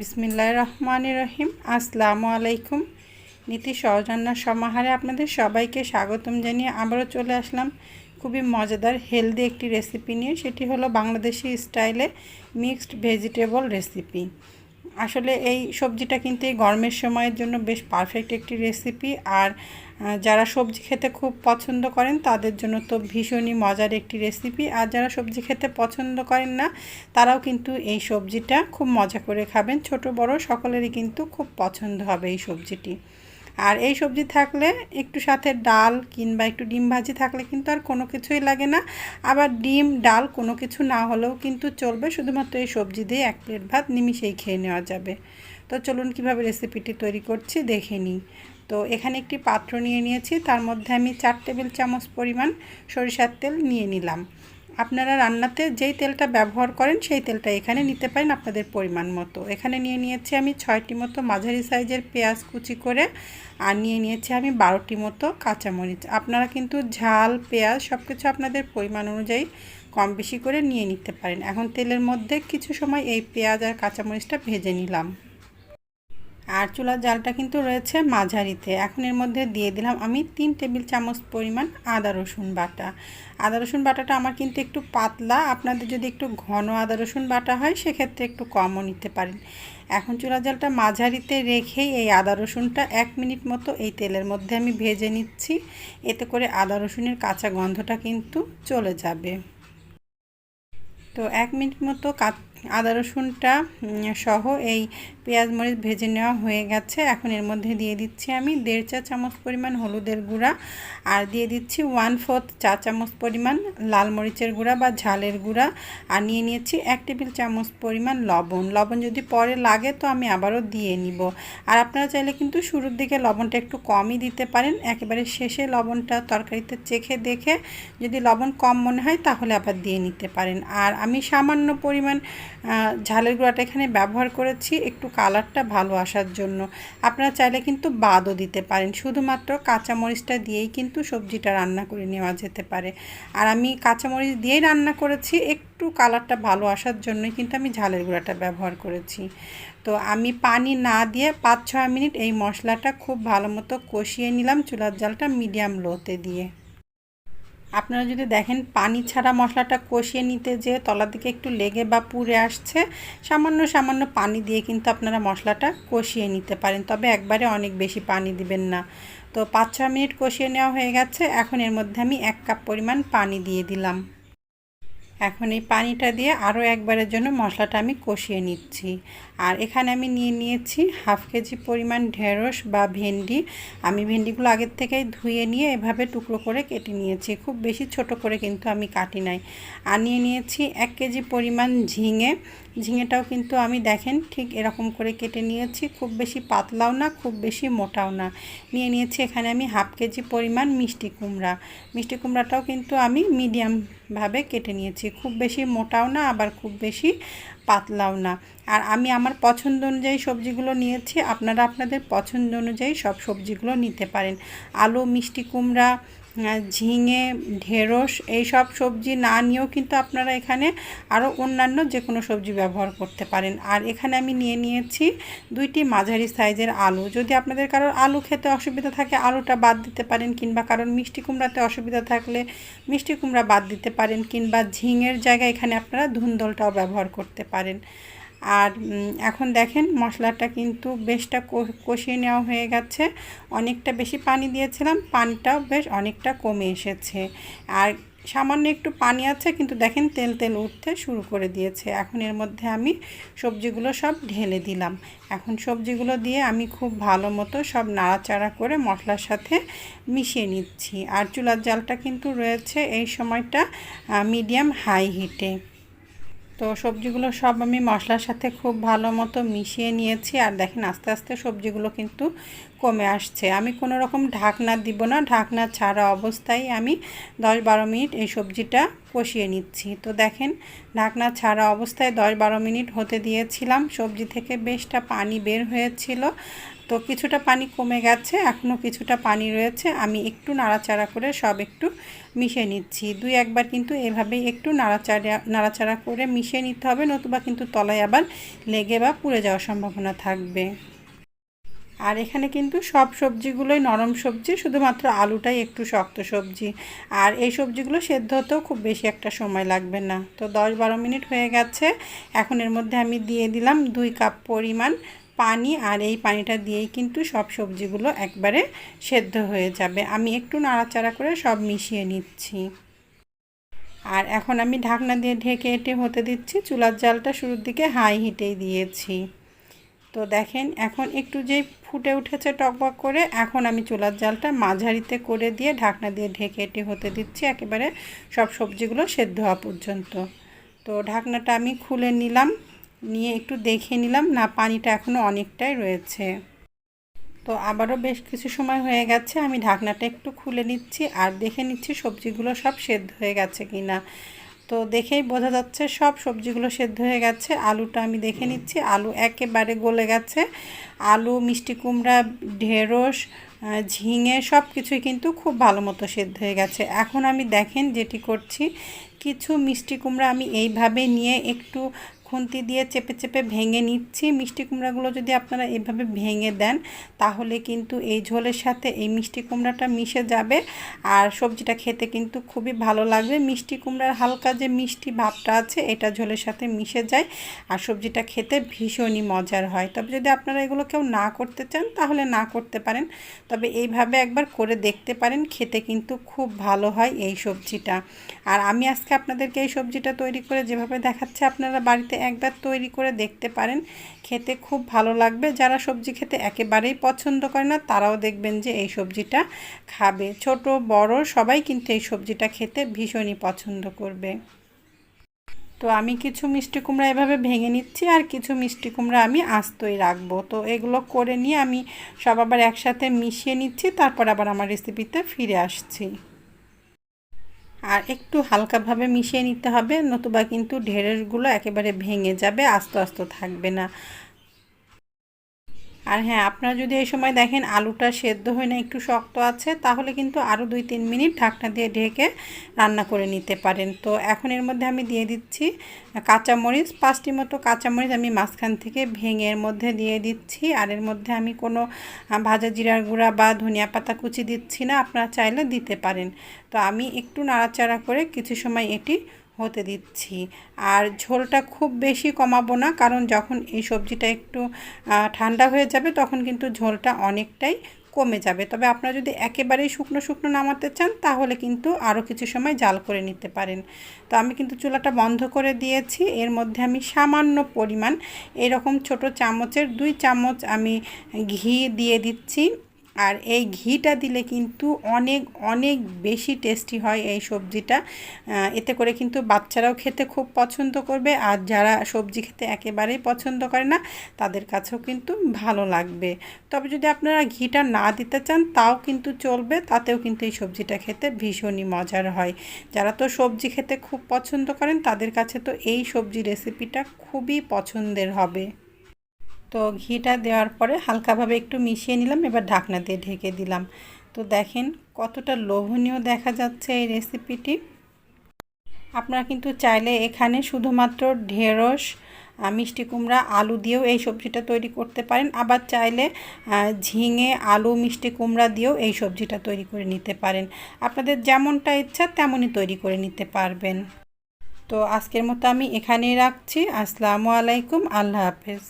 বিসমিল্লাহ রহমান রহিম। আসসালামু আলাইকুম। নীতি সহজান্না সমাহারে আপনাদের সবাইকে স্বাগতম জানিয়ে আবারও চলে আসলাম খুবই মজাদার হেলদি একটি রেসিপি নিয়ে। সেটি হলো বাংলাদেশি স্টাইলে মিক্সড ভেজিটেবল রেসিপি আসলে এই সবজিটা কিন্তু এই গরমের সময়ের জন্য বেশ পারফেক্ট একটি রেসিপি আর যারা সবজি খেতে খুব পছন্দ করেন তাদের জন্য তো ভীষণই মজার একটি রেসিপি আর যারা সবজি খেতে পছন্দ করেন না, তারাও কিন্তু এই সবজিটা খুব মজা করে খাবেন। ছোট বড় সকলেরই কিন্তু খুব পছন্দ হবে এই সবজিটি। আর এই সবজি থাকলে একটু সাথে ডাল কিংবা একটু ডিম ভাজি থাকলে কিন্তু আর কোনো কিছুই লাগে না। আবার ডিম, ডাল কোনো কিছু না হলেও কিন্তু চলবে। শুধুমাত্র এই সবজি দিয়ে এক প্লেট ভাত নিমিশেই খেয়ে নেওয়া যাবে। তো চলুন কীভাবে রেসিপিটি তৈরি করছি দেখে নিই। তো এখানে একটি পাত্র নিয়ে নিয়েছি। তার মধ্যে আমি চার টেবিল চামচ পরিমাণ সরিষার তেল নিয়ে নিলাম। আপনারা রান্নাতে যেই তেলটা ব্যবহার করেন সেই তেলটা এখানে নিতে পারেন আপনাদের পরিমাণ মতো। এখানে নিয়ে নিয়েছি আমি ছয়টি মতো মাঝারি সাইজের পেঁয়াজ কুচি করে আর নিয়ে নিয়েছি আমি বারোটি মতো কাঁচামরিচ। আপনারা কিন্তু ঝাল, পেঁয়াজ সব কিছু আপনাদের পরিমাণ অনুযায়ী কম বেশি করে নিয়ে নিতে পারেন। এখন তেলের মধ্যে কিছু সময় এই পেঁয়াজ আর কাঁচামরিচটা ভেজে নিলাম। আর চুলার জালটা কিন্তু রয়েছে মাঝারিতে। এখন এর মধ্যে দিয়ে দিলাম আমি তিন টেবিল চামচ পরিমাণ আদা, রসুন বাটা। আদা, রসুন বাটাটা আমার কিন্তু একটু পাতলা। আপনাদের যদি একটু ঘন আদা, রসুন বাটা হয়, সেক্ষেত্রে একটু কমও নিতে পারেন। এখন চুলার জালটা মাঝারিতে রেখেই এই আদা, রসুনটা এক মিনিট মতো এই তেলের মধ্যে আমি ভেজে নিচ্ছি। এতে করে আদা, রসুনের কাঁচা গন্ধটা কিন্তু চলে যাবে। তো এক মিনিট মতো আদা, রসুনটা সহ এই পেঁয়াজ, মরিচ ভেজে নেওয়া হয়ে গেছে। এখন এর মধ্যে দিয়ে দিচ্ছি আমি দেড় চা চামচ পরিমাণ হলুদের গুঁড়া আর দিয়ে দিচ্ছি ওয়ান ফোর্থ চা চামচ পরিমাণ লাল মরিচের গুঁড়া বা ঝালের গুঁড়া। আর নিয়ে নিয়েছি এক টেবিল চামচ পরিমাণ লবণ। লবণ যদি পরে লাগে তো আমি আবারও দিয়ে নিব। আর আপনারা চাইলে কিন্তু শুরুর দিকে লবণটা একটু কমই দিতে পারেন। একেবারে শেষে লবণটা তরকারিতে চেখে দেখে যদি লবণ কম মনে হয় তাহলে আবার দিয়ে নিতে পারেন। আর আমি সামান্য পরিমাণ ঝালের গুঁড়াটা এখানে ব্যবহার করেছি। একটু কালারটা ভালো আসার জন্য। আপনারা চাইলে কিন্তু বাদও দিতে পারেন। শুধুমাত্র কাঁচামরিচটা দিয়েই কিন্তু সবজিটা রান্না করে নেওয়া যেতে পারে। আর আমি কাঁচামরিচ দিয়েই রান্না করেছি। একটু কালারটা ভালো আসার জন্যই কিন্তু আমি ঝালের গুঁড়াটা ব্যবহার করেছি। তো আমি পানি না দিয়ে পাঁচ ছয় মিনিট এই মশলাটা খুব ভালো মতো কষিয়ে নিলাম চুলার জালটা মিডিয়াম লোতে দিয়ে। আপনারা যদি দেখেন পানি ছাড়া মশলাটা কষিয়ে নিতে যে তলার দিকে একটু লেগে বা পুড়ে আসছে, সামান্য সামান্য পানি দিয়ে কিন্তু আপনারা মশলাটা কষিয়ে নিতে পারেন। তবে একবারে অনেক বেশি পানি দিবেন না। তো পাঁচ ছ মিনিট কষিয়ে নেওয়া হয়ে গেছে। এখন এর মধ্যে আমি এক কাপ পরিমাণ পানি দিয়ে দিলাম। এখন এই পানিটা দিয়ে আরও একবারের জন্য মশলাটা আমি কষিয়ে নিচ্ছি। আর এখানে আমি নিয়ে নিয়েছি হাফ কেজি পরিমাণ ঢেঁড়স বা ভেন্ডি। আমি ভেন্ডিগুলো আগের থেকেই ধুয়ে নিয়ে এভাবে টুকরো করে কেটে নিয়েছি। খুব বেশি ছোট করে কিন্তু আমি কাটি নাই। আর নিয়ে নিয়েছি এক কেজি পরিমাণ ঝিঙে। ঝিঙেটাও কিন্তু আমি দেখেন ঠিক এরকম করে কেটে নিয়েছি। খুব বেশি পাতলাও না, খুব বেশি মোটাও না। নিয়ে নিয়েছি এখানে আমি হাফ কেজি পরিমাণ মিষ্টি কুমড়া। মিষ্টি কুমড়াটাও কিন্তু আমি মিডিয়ামভাবে কেটে নিয়েছি। খুব বেশি মোটাও না, আবার খুব বেশি পাতলাও না। আর আমি আমার পছন্দ অনুযায়ী সবজিগুলো নিয়েছি, আপনারা আপনাদের পছন্দ অনুযায়ী সব সবজিগুলো নিতে পারেন। আলু, মিষ্টি কুমড়া ঝিঙে, ঢেঁড়স এই সব সবজি না নিয়েও কিন্তু আপনারা এখানে আরও অন্যান্য যে কোনো সবজি ব্যবহার করতে পারেন। আর এখানে আমি নিয়ে নিয়েছি দুইটি মাঝারি সাইজের আলু। যদি আপনাদের কারোর আলু খেতে অসুবিধা থাকে, আলুটা বাদ দিতে পারেন কিংবা কারোর মিষ্টি কুমড়াতে অসুবিধা থাকলে মিষ্টি কুমড়া বাদ দিতে পারেন কিংবা ঝিঙের জায়গায় এখানে আপনারা ধুন্দলটাও ব্যবহার করতে পারেন। আর এখন দেখেন মশলাটা কিন্তু বেশটা কষিয়ে নেওয়া হয়ে গেছে। অনেকটা বেশি পানি দিয়েছিলাম, পানিটাও বেশ অনেকটা কমে এসেছে। আর সামান্য একটু পানি আছে, কিন্তু দেখেন তেল তেল উঠতে শুরু করে দিয়েছে। এখন এর মধ্যে আমি সবজিগুলো সব ঢেলে দিলাম। এখন সবজিগুলো দিয়ে আমি খুব ভালো মতো সব নাড়াচাড়া করে মশলার সাথে মিশিয়ে নিচ্ছি। আর চুলার জালটা কিন্তু রয়েছে এই সময়টা মিডিয়াম হাই হিটে। তো সবজিগুলো সব আমি মশলার সাথে খুব ভালো মতো মিশিয়ে নিয়েছি। আর দেখেন আস্তে আস্তে সবজিগুলো কিন্তু কমে আসছে। আমি কোনো রকম ঢাকনা দিব না। ঢাকনা ছাড়া অবস্থায় আমি দশ বারো মিনিট এই সবজিটা কষিয়ে নিচ্ছি। তো দেখেন ঢাকনা ছাড়া অবস্থায় দশ বারো মিনিট হতে দিয়েছিলাম। সবজি থেকে বেশটা পানি বের হয়েছিল। তো কিছুটা পানি কমে গেছে এখনও কিছুটা পানি রয়েছে। আমি একটু নাড়াচাড়া করে সব একটু মিশিয়ে নিচ্ছি। দুই একবার কিন্তু এভাবেই একটু নাড়াচাড়া নাড়াচাড়া করে মিশিয়ে নিতে হবে, নতুবা কিন্তু তলায় আবার লেগে বা পুড়ে যাওয়ার সম্ভাবনা থাকবে। আর এখানে কিন্তু সব সবজিগুলোই নরম সবজি, শুধুমাত্র আলুটাই একটু শক্ত সবজি। আর এই সবজিগুলো সেদ্ধ হতেও খুব বেশি একটা সময় লাগবে না। তো দশ বারো মিনিট হয়ে গেছে। এখন এর মধ্যে আমি দিয়ে দিলাম দুই কাপ পরিমাণ পানি আর এই পানিটা দিয়েই কিন্তু সব সবজিগুলো একবারে সেদ্ধ হয়ে যাবে। আমি একটু নাড়াচাড়া করে সব মিশিয়ে নিচ্ছি। আর এখন আমি ঢাকনা দিয়ে ঢেকে এটে হতে দিচ্ছি। চুলার জালটা শুরুর দিকে হাই হিটেই দিয়েছি। তো দেখেন, এখন একটু যেই ফুটে উঠেছে টকবক করে, এখন আমি চুলার জালটা মাঝারিতে করে দিয়ে ঢাকনা দিয়ে ঢেকে এটি হতে দিচ্ছি। একেবারে সব সবজিগুলো সেদ্ধ হওয়া পর্যন্ত। তো ঢাকনাটা আমি খুলে নিলাম। নিয়ে একটু দেখে নিলাম। না, পানিটা এখনও অনেকটাই রয়েছে। তো আবারও বেশ কিছু সময় হয়ে গেছে। আমি ঢাকনাটা একটু খুলে নিচ্ছি আর দেখে নিচ্ছি সবজিগুলো সব সেদ্ধ হয়ে গেছে কি না তো দেখেই বোঝা যাচ্ছে সব সবজিগুলো সেদ্ধ হয়ে গেছে। আলুটা আমি দেখে নিচ্ছি। আলু একেবারে গলে গেছে। আলু, মিষ্টি কুমড়া, ঢেঁড়স ঝিঙে সব কিছুই কিন্তু খুব ভালো মতো সেদ্ধ হয়ে গেছে। এখন আমি দেখেন যেটি করছি। কিছু মিষ্টি কুমড়া আমি এইভাবে নিয়ে একটু খুন্তি দিয়ে চেপে চেপে ভেঙে নিচ্ছি। মিষ্টি কুমড়াগুলো যদি আপনারা এভাবে ভেঙে দেন, তাহলে কিন্তু এই ঝোলের সাথে এই মিষ্টি কুমড়াটা মিশে যাবে আর সবজিটা খেতে কিন্তু খুবই ভালো লাগবে। মিষ্টি কুমড়ার হালকা যে মিষ্টি ভাবটা আছে, এটা ঝোলের সাথে মিশে যায় আর সবজিটা খেতে ভীষণই মজার হয়। তবে যদি আপনারা এগুলো কেউ না করতে চান, তাহলে না করতে পারেন। তবে এইভাবে একবার করে দেখতে পারেন, খেতে কিন্তু খুব ভালো হয় এই সবজিটা। আর আমি আজকে আপনাদেরকে এই সবজিটা তৈরি করে যেভাবে দেখাচ্ছে, আপনারা বাড়িতে একবার তৈরি করে দেখতে পারেন। খেতে খুব ভালো লাগবে। যারা সবজি খেতে একেবারেই পছন্দ করে না, তারাও দেখবেন যে এই সবজিটা খাবে। ছোট, বড় সবাই কিন্তু এই সবজিটা খেতে ভীষণই পছন্দ করবে। তো আমি কিছু মিষ্টি কুমড়া এভাবে ভেঙে নিচ্ছি আর কিছু মিষ্টি কুমড়া আমি আস্তই রাখব। তো এগুলো করে নিয়ে আমি সব আবার একসাথে মিশিয়ে নিচ্ছি, তারপর আবার আমার রেসিপিতে ফিরে আসছি। আর একটু হালকাভাবে মিশিয়ে নিতে হবে, নতুবা কিন্তু ঢেঁড়সগুলো একেবারে ভেঙে যাবে, আস্তে আস্তে থাকবে না। আর হ্যাঁ আপনারা যদি এই সময় দেখেন আলুটা সেদ্ধ হয় না একটু শক্ত আছে, তাহলে কিন্তু আরও দুই তিন মিনিট ঢাকনা দিয়ে ঢেকে রান্না করে নিতে পারেন। তো এখন এর মধ্যে আমি দিয়ে দিচ্ছি কাঁচামরিচ, পাঁচটি মতো কাঁচামরিচ আমি মাঝখান থেকে ভেঙে এর মধ্যে দিয়ে দিচ্ছি। আর এর মধ্যে আমি কোনো ভাজা জিরার গুঁড়া বা ধনিয়া পাতা কুচি দিচ্ছি না, আপনারা চাইলে দিতে পারেন। তো আমি একটু নাড়াচাড়া করে কিছু সময় এটি হতে দিচ্ছি। আর ঝোলটা খুব বেশি কমাবো না, কারণ যখন এই সবজিটা একটু ঠান্ডা হয়ে যাবে তখন কিন্তু ঝোলটা অনেকটাই কমে যাবে। তবে আপনারা যদি একেবারেই শুকনো শুকনো নামাতে চান, তাহলে কিন্তু আরও কিছু সময় জাল করে নিতে পারেন। তো আমি কিন্তু চুলাটা বন্ধ করে দিয়েছি। এর মধ্যে আমি সামান্য পরিমাণ এরকম ছোট চামচের দুই চামচ আমি ঘি দিয়ে দিচ্ছি। আর এই ঘিটা দিলে কিন্তু অনেক অনেক বেশি টেস্টি হয় এই সবজিটা। এতে করে কিন্তু বাচ্চারাও খেতে খুব পছন্দ করবে আর যারা সবজি খেতে একেবারেই পছন্দ করে না, তাদের কাছেও কিন্তু ভালো লাগবে। তবে যদি আপনারা ঘিটা না দিতে চান, তাও কিন্তু চলবে, তাতেও কিন্তু এই সবজিটা খেতে ভীষণই মজার হয়। যারা তো সবজি খেতে খুব পছন্দ করেন, তাদের কাছে তো এই সবজি রেসিপিটা খুবই পছন্দের হবে। তো ঘিটা দেওয়ার পরে হালকাভাবে একটু মিশিয়ে নিলাম, এবার ঢাকনা দিয়ে ঢেকে দিলাম। তো দেখেন কতটা লোভনীয় দেখা যাচ্ছে এই রেসিপিটি। আপনারা কিন্তু চাইলে এখানে শুধুমাত্র ঢেঁড়স মিষ্টি কুমড়া, আলু দিয়েও এই সবজিটা তৈরি করতে পারেন। আবার চাইলে ঝিঙে, আলু, মিষ্টি কুমড়া দিয়েও এই সবজিটা তৈরি করে নিতে পারেন। আপনাদের যেমনটা ইচ্ছা তেমনই তৈরি করে নিতে পারবেন। তো আজকের মতো আমি এখানেই রাখছি। আসসালামু আলাইকুম। আল্লাহ হাফেজ।